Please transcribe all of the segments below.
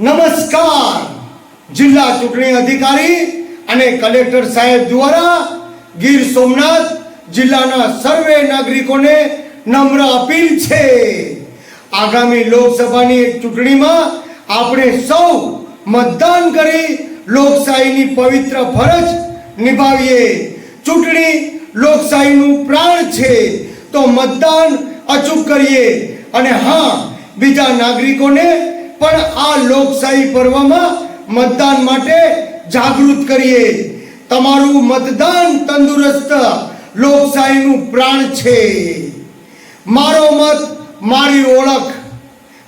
નમસ્કાર. જિલ્લા ચૂંટણી અધિકારી અને કલેક્ટર સાહેબ દ્વારા ગીર સોમનાથ જિલ્લાના સર્વે નાગરિકોને નમ્ર અપીલ છે. આગામી લોકસભાની ચૂંટણીમાં આપણે સૌ મતદાન કરી લોકશાહીની પવિત્ર ફરજ નિભાવીએ. ચૂંટણી લોકશાહીનું પ્રાણ છે. તો મતદાન અચૂક કરીએ. અને હા, બીજા નાગરિકોને પણ આ લોકશાહી પર્વમાં મતદાન માટે જાગૃત કરીએ. તમારું મતદાન તંદુરસ્ત લોકશાહીનું પ્રાણ છે. મારો મત મારી ઓળખ.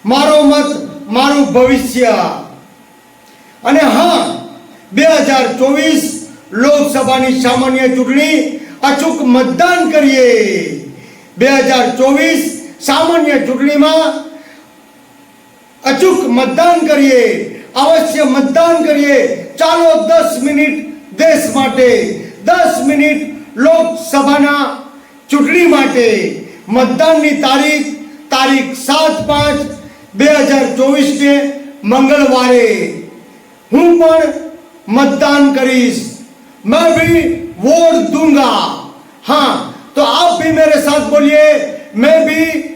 મારો મત મારું ભવિષ્ય. અને હા, બે હજાર ચોવીસ લોકસભાની સામાન્ય ચૂંટણી અચૂક મતદાન કરીએ. બે હજાર ચોવીસ સામાન્ય ચૂંટણીમાં અચૂક મતદાન કરીએ અવશ્ય મતદાન કરીએ ચાલો દસ મિનિટ દેશ માટે દસ મિનિટ લોકસભાના ચૂંટણી માટે મતદાનની તારીખ તારીખ સાત પાંચ બે હજાર ચોવીસને મંગળવારે હું પણ मतदान करीस मैं भी वोट दूंगा हाँ तो आप भी मेरे साथ बोलिए मैं भी वोट दूंगा